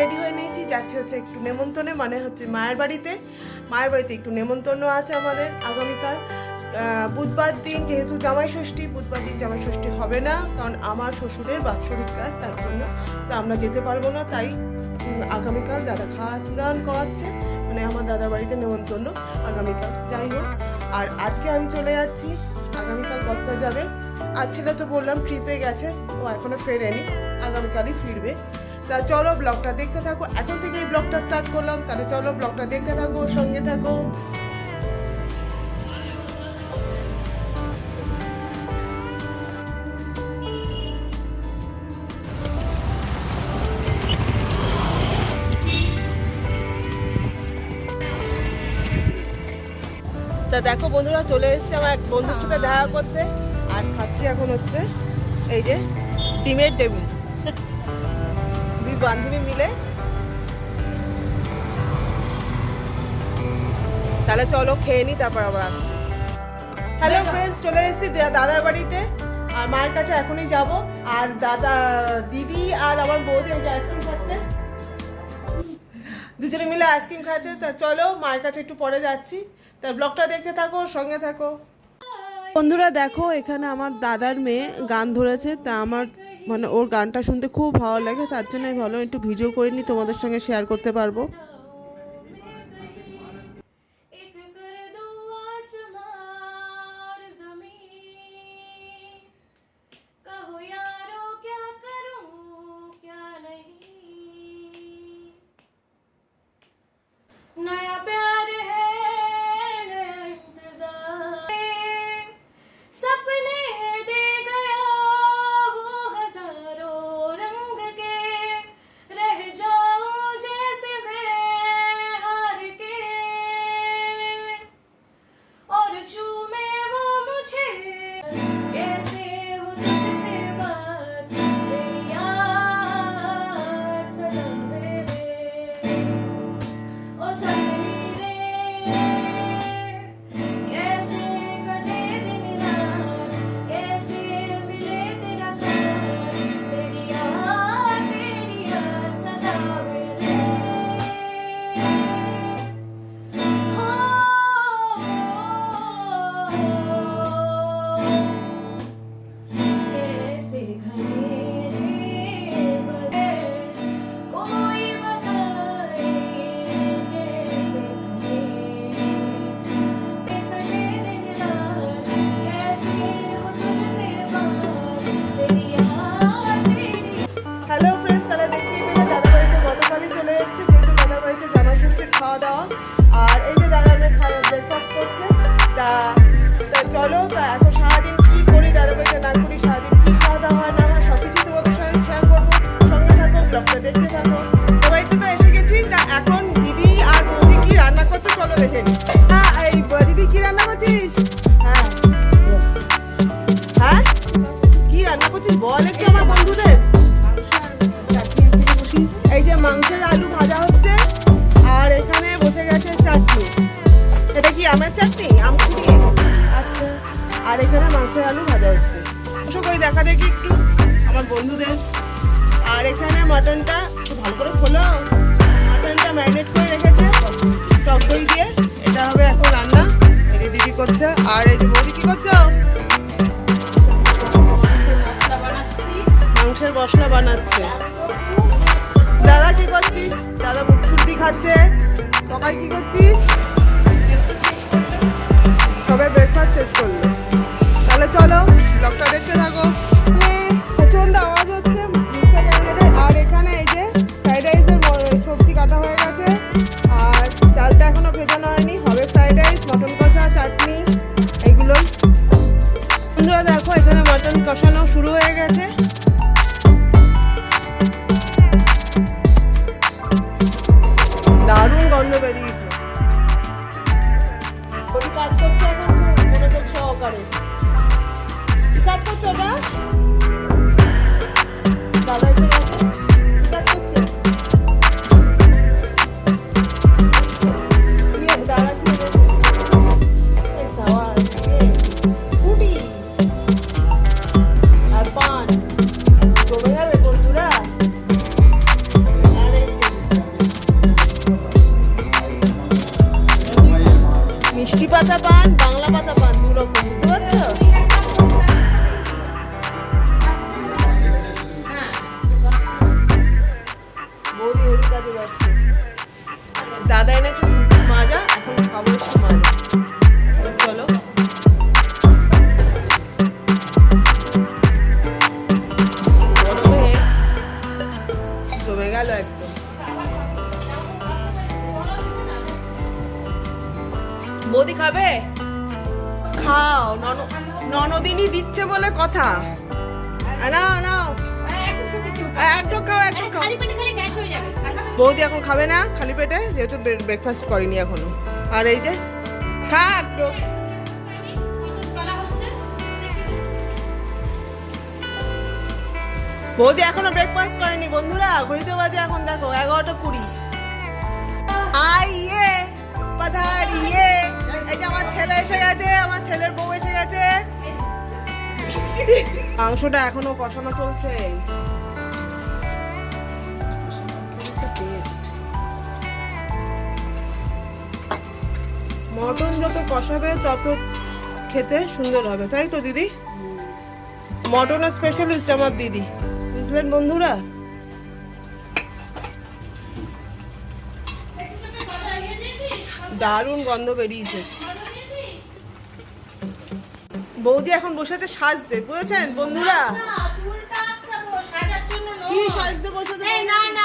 Ready হয়ে নিয়েছি। যাচ্ছি হচ্ছে একটু নেমন্তন্নে মানে হচ্ছে মায়ের বাড়িতে। মায়ের বাড়িতে একটু নেমন্তন্ন আছে আমাদের আগামীকাল। বুধবার দিন যেহেতু জামাই ষষ্ঠী, বুধবার দিন জামাই ষষ্ঠী হবে না, কারণ আমার শ্বশুরের বাৎসরিক কাজ, তার জন্য তো আমরা যেতে পারব না, তাই আগামীকাল দাদা খাওয়া দাওয়ান করাচ্ছে মানে আমার দাদার বাড়িতে নেমন্তন্ন আগামীকাল। যাই হোক, আর আজকে আমি চলে যাচ্ছি, আগামীকাল কর্তা যাবে? আর ছেলে তো বললাম ট্রিপে গেছে, ও এখনও ফেরেনি, আগামীকালই ফিরবে। তা চলো ব্লগটা দেখতে থাকো। এখন থেকে এই ব্লগটা স্টার্ট করলাম। তাহলে চলো ব্লগটা দেখতে থাকো, সঙ্গে থাকো। তা দেখো বন্ধুরা, চলে এসেছে আমার এক বন্ধুর সাথে দেখা করতে। আর খাচ্ছি এখন হচ্ছে এই যে ডিমের টেবিল। বান্ধবী মিলে। তাহলে চলো খেয়ে নি, তারপর আবার আসছি। হ্যালো ফ্রেন্ডস চলে এসেছি দাদার বাড়িতে। আর মায়ের কাছে এখনই যাব। আর দাদা, দিদি আর আমার বৌদি এই যে আইসক্রিম খাচ্ছে। দুজনে মিলে আইসক্রিম খাচ্ছে। তা চলো, মায়ের কাছে একটু পরে যাচ্ছি। তা ব্লগটা দেখতে থাকো, সঙ্গে থাকো। বন্ধুরা দেখো, এখানে আমার দাদার মেয়ে গান ধরেছে। তা আমার মানে ওর গানটা শুনতে খুব ভালো লাগে, তার জন্য আমি ভালো। একটু ভিডিও করে নিই, তোমাদের সঙ্গে শেয়ার করতে পারব। বল একটু আমার বন্ধুদের। এই যে মাংসের আলু ভাজা হচ্ছে, আর এখানে বসে গেছে চাটনি। এটা কি আমের চাটনি? আম আচ্ছা আর এখানে মাংসের আলু ভাজা হচ্ছে। কই, দেখা দেখি একটু আমার বন্ধুদের। আর এখানে মাটনটা ভালো করে খোলো। মাটনটা ম্যারিনেট করে রেখেছে টক দই দিয়ে। এটা হবে এখন রান্না। দিদি করছে, আর এই বৌদি কি করছ? মাংসের মশলা বানাচ্ছে। দাদা কি করছিস? দাদা মুখ শুদ্ধি খাচ্ছে। সবাই কি করছিস? সবাই ব্রেকফাস্ট শেষ করল। তাহলে চলো। ব্লগটা দেখতে থাকো। প্রচণ্ড আওয়াজ হচ্ছে। আর এখানে এই যে ফ্রাইড রাইসের সবজি কাটা হয়ে গেছে। আর চালটা এখনও ভেজানো হয়নি। হবে ফ্রাইড রাইস মটন কষা চাটনি বন্ধুরা দেখো এখানে মটন কষানো শুরু হয়ে গেছে। দাদা এনেছে, মাজা, এখন খাব একটু মাজা। একদম। বৌদি খাবে? খাও, নন, ননদিনী দিচ্ছে বলে কথা। নাও নাও। একটু খাও একটু বৌদি এখন খাবে না খালি পেটে যেহেতু ব্রেকফাস্ট করেনি এখনও। আর এই যে খা একটু বৌদি এখনও ব্রেকফাস্ট করেনি বন্ধুরা ঘড়িতে বাজে এখন দেখো এগারোটা কুড়ি। আই ইয়ে পাথার ইয়ে এই যে আমার ছেলে এসে গেছে আমার ছেলের বউ এসে গেছে। মাংসটা এখনও কষানো চলছে। মটন যত কষাবে তত খেতে সুন্দর হবে। তাই তো দিদি? মটনের স্পেশালিস্ট আমার দিদি। বুঝলেন বন্ধুরা? দারুণ গন্ধ বেরিয়েছে। বৌদি এখন বসেছে সাজতে বুঝেছেন বন্ধুরা। কি সাজতে বসেছে না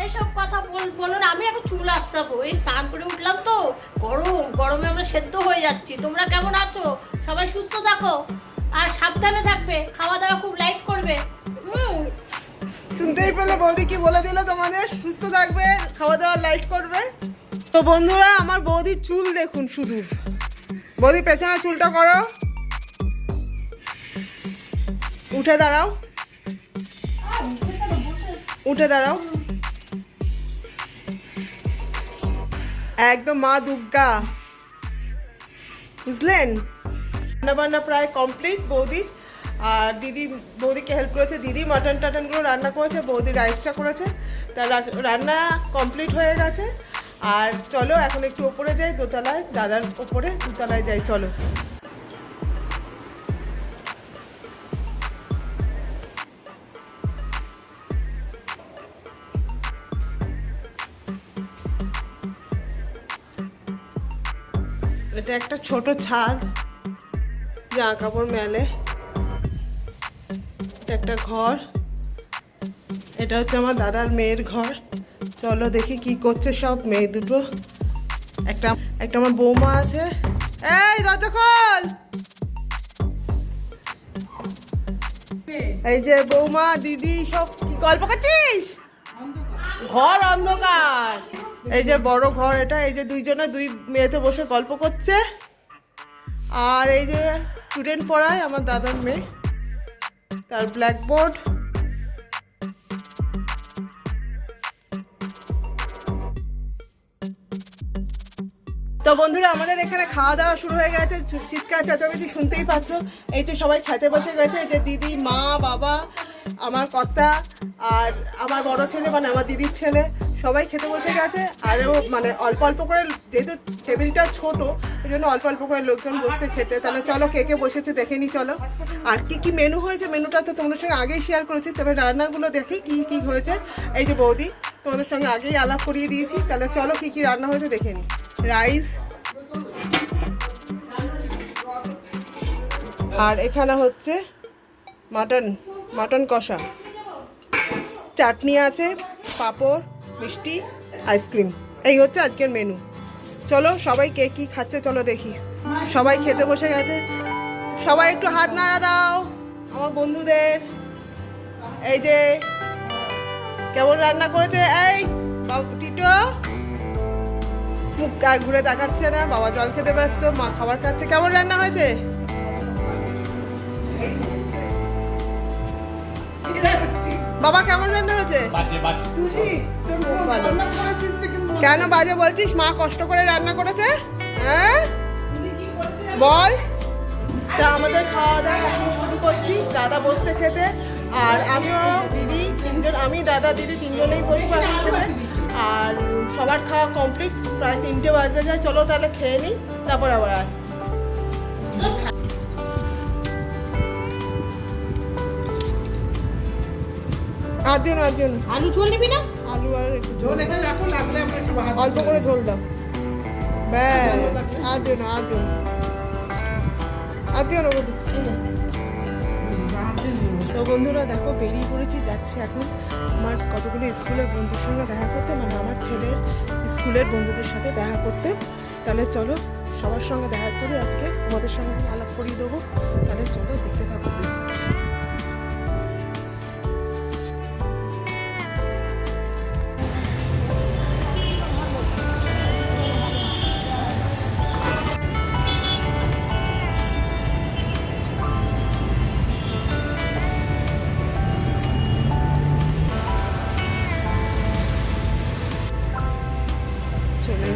এসব কথা বল- বলো না আমি এখন চুল আসতাবো। এই স্নান করে উঠলাম তো। গরম, গরমে আমরা সেদ্ধ হয়ে যাচ্ছি। তোমরা কেমন আছো? সবাই সুস্থ থাকো। আর সাবধানে থাকবে। খাওয়া দাওয়া খুব লাইট করবে। হুম। শুনতেই পেলে বৌদি কি বলে দিল তোমাদের? সুস্থ থাকবে, খাওয়া দাওয়া লাইট করবে। তো বন্ধুরা, আমার বৌদির চুল দেখুন শুধু। বৌদি, পেছনে চুলটা করো। উঠে দাঁড়াও। উঠে দাঁড়াও। একদম মা দুর্গা। বুঝলেন? রান্না বান্না প্রায় কমপ্লিট বৌদির আর দিদি, বৌদিকে হেল্প করেছে। দিদি মাটন টাটনগুলো রান্না করেছে, বৌদি রাইসটা করেছে। তার রান্না কমপ্লিট হয়ে গেছে। আর চলো, এখন একটু ওপরে যাই, দোতলায়, দাদার ওপরে দুতলায় যাই, চলো। এটা একটা ছোট ছাদ, জামা কাপড় মেলে। এটা একটা ঘর। এটা হচ্ছে আমার দাদার মেয়ের ঘর। চলো দেখি কি করছে সব মেয়ে দুটো। একটা একটা আমার বৌমা আছে। এই, দরজা এই যে বৌমা, দিদি সব কি গল্প করছিস? ঘর অন্ধকার। এই যে বড় ঘর এটা, এই যে দুইজনে দুই মেয়েতে বসে গল্প করছে। আর এই যে স্টুডেন্ট পড়ায় আমার দাদার মেয়ে, তার ব্ল্যাকবোর্ড তো বন্ধুরা, আমাদের এখানে খাওয়া দাওয়া শুরু হয়ে গেছে। চিৎকার চেঁচামেচি শুনতেই পাচ্ছ। এই যে সবাই খেতে বসে গেছে, এই যে দিদি, মা, বাবা, আমার কর্তা, আর আমার বড় ছেলে মানে আমার দিদির ছেলে। সবাই খেতে বসে গেছে, আর ও মানে অল্প অল্প করে যেহেতু টেবিলটা ছোট ওই জন্য অল্প অল্প করে লোকজন বসছে খেতে। তাহলে চলো কে কে বসেছে দেখে নি, চলো। আর কি কি মেনু হয়েছে মেনুটা তো তোমাদের সঙ্গে আগেই শেয়ার করেছি, তবে রান্নাগুলো দেখি কি কি হয়েছে। এই যে বৌদি, তোমাদের সঙ্গে আগেই আলাপ করিয়ে দিয়েছি। তাহলে চলো কি কি রান্না হয়েছে দেখে নি। রাইস আর এখানে হচ্ছে মাটন মাটন কষা। চাটনি আছে, পাঁপড় মিষ্টি আইসক্রিম। এই হচ্ছে আজকের মেনু চলো, সবাই কে কি খাচ্ছে চলো দেখি। সবাই খেতে বসে গেছে। সবাই একটু হাত নাড়া দাও, আমার বন্ধুদের। এই যে, কেমন রান্না করেছে? এই টিটো। মুখ আর ঘুরে দেখাচ্ছে না, বাবা জল খেতে ব্যস্ত, মা খাবার খাচ্ছে। কেমন রান্না হয়েছে? বাবা কেমন রান্না হয়েছে? কেন বাজে বলছিস? মা কষ্ট করে রান্না করেছে? হ্যাঁ? বল। তা আমাদের খাওয়া দাওয়া এখন শুরু করছি দাদা বসতে খেতে আর আমিও দিদি তিনজন আমি দাদা দিদি তিনজনেই বসবো এখন খেতে। আর সবার খাওয়া কমপ্লিট প্রায় তিনটে বাজতে যায়। চলো তাহলে খেয়ে নিই তারপর আবার আসছি। আর দিন আর দিন আলু ঝোল নিবি না? আলু আর একটু ঝোল। অল্প করে ঝোল দাও ব্যাস আর দিও না আর দিও। না আর দিও না বধূ। তো বন্ধুরা দেখো বেরিয়ে পড়েছি যাচ্ছি এখন আমার কতগুলো স্কুলের বন্ধুর সঙ্গে দেখা করতে মানে আমার ছেলের স্কুলের বন্ধুদের সাথে দেখা করতে। তাহলে চলো সবার সঙ্গে দেখা করি আজকে। তোমাদের সঙ্গে আলাপ করিয়ে দেবো। তাহলে চলো দেখতে থাকো।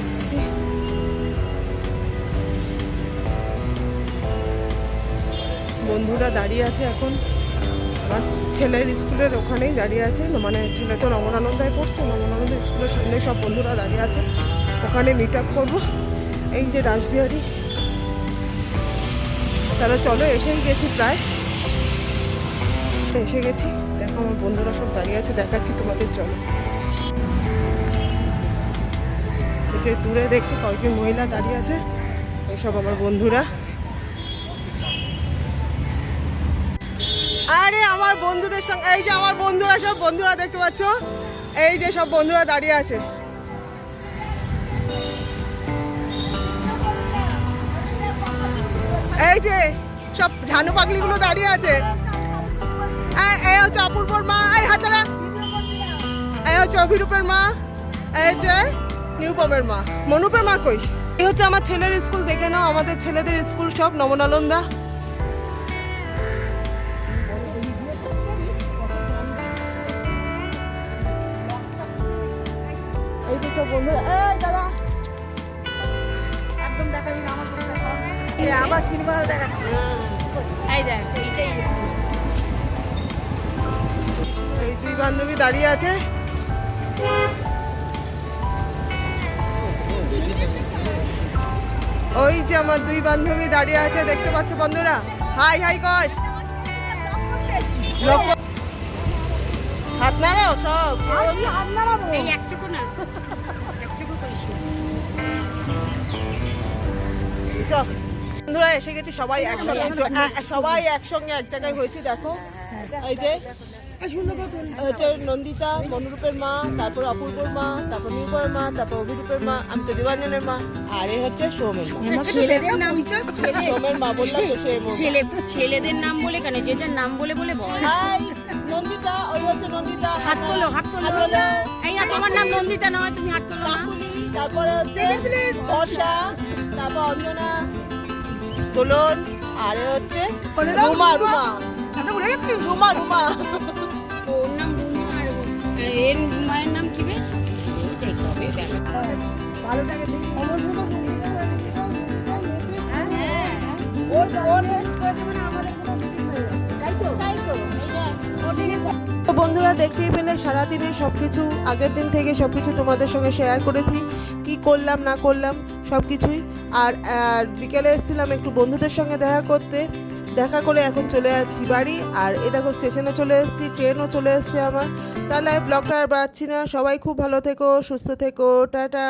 এসেছি বন্ধুরা দাঁড়িয়ে আছে এখন। আমার ছেলের স্কুলের ওখানেই দাঁড়িয়ে আছে। মানে ছেলে তো রমনানন্দায় পড়তো, রমনানন্দ স্কুলের সামনে সব বন্ধুরা দাঁড়িয়ে আছে। ওখানে মিট আপ করব। এই যে রাসবিহারি। তাহলে চলো, এসেই গেছি প্রায়। এসে গেছি। দেখো, আমার বন্ধুরা সব দাঁড়িয়ে আছে, দেখাচ্ছি তোমাদের, চলো। যে দূরে দেখছ কয়েকজন মহিলা দাঁড়িয়ে আছে এইসব আমার বন্ধুরা। আরে, আমার বন্ধুদের সঙ্গে, এই যে আমার বন্ধুরা সব বন্ধুরা দেখতে পাচ্ছ? এই যে সব বন্ধুরা দাঁড়িয়ে আছে। এই যে সব ঝানু পাগলিগুলো দাঁড়িয়ে আছে। এই- এই হচ্ছে অপূর্বর মা, এই হাতারা। এই হচ্ছে অভিরূপের মা। এই যে নিরুপমের মা। মনুপের মা কই? এই হচ্ছে আমার ছেলের স্কুল, দেখে নাও আমাদের ছেলেদের স্কুল সব নবনালন্দা এই যে সব আমার সিনেমা এই দুই বান্ধবী দাঁড়িয়ে আছে। ওই যে আমার দুই বান্ধবী দাঁড়িয়ে আছে দেখতে পাচ্ছ বন্ধুরা? হাই হাই কর। লোক- হাত নাড়াও সব। এই না। করিস। বন্ধুরা এসে গেছি সবাই একসঙ্গে। চ- এ- এ- সবাই একসঙ্গে এক জায়গায় হয়েছে দেখো। এই যে হচ্ছে নন্দিতা মনুরূপের মা তারপর অপূর্বর মা তারপর নিরূপের মা তারপর অভিরূপের মা আমি তো দেবাঞ্জনের মা আর এ হচ্ছে সোমের মা। সোমের মা বললাম তো সে ছেলে ছেলেদের নাম বলে কেন? যে যার নাম বলে বলে নন্দিতা ওই হচ্ছে নন্দিতা হাত তোলো হাত তোলো। তোলো। এই না তোমার নাম নন্দিতা নয় তুমি হাত তোলো তারপরে হচ্ছে বর্ষা তারপর অঞ্জনা দোলন আর হচ্ছে রুমা রুমা। রুমা রুমা। তো বন্ধুরা, দেখতেই পেলে, সারাদিনে সব কিছু আগের দিন থেকে সব কিছু তোমাদের সঙ্গে শেয়ার করেছি। কি করলাম, না করলাম সব কিছুই আর বিকেলে এসেছিলাম একটু বন্ধুদের সঙ্গে দেখা করতে। দেখা করে এখন চলে যাচ্ছি বাড়ি। আর এ দেখো স্টেশনে চলে এসেছি, ট্রেনও চলে এসছে আমার। তাহলে ব্লগটা আর বাড়ছি না। সবাই খুব ভালো থেকো, সুস্থ থেকো। টাটা।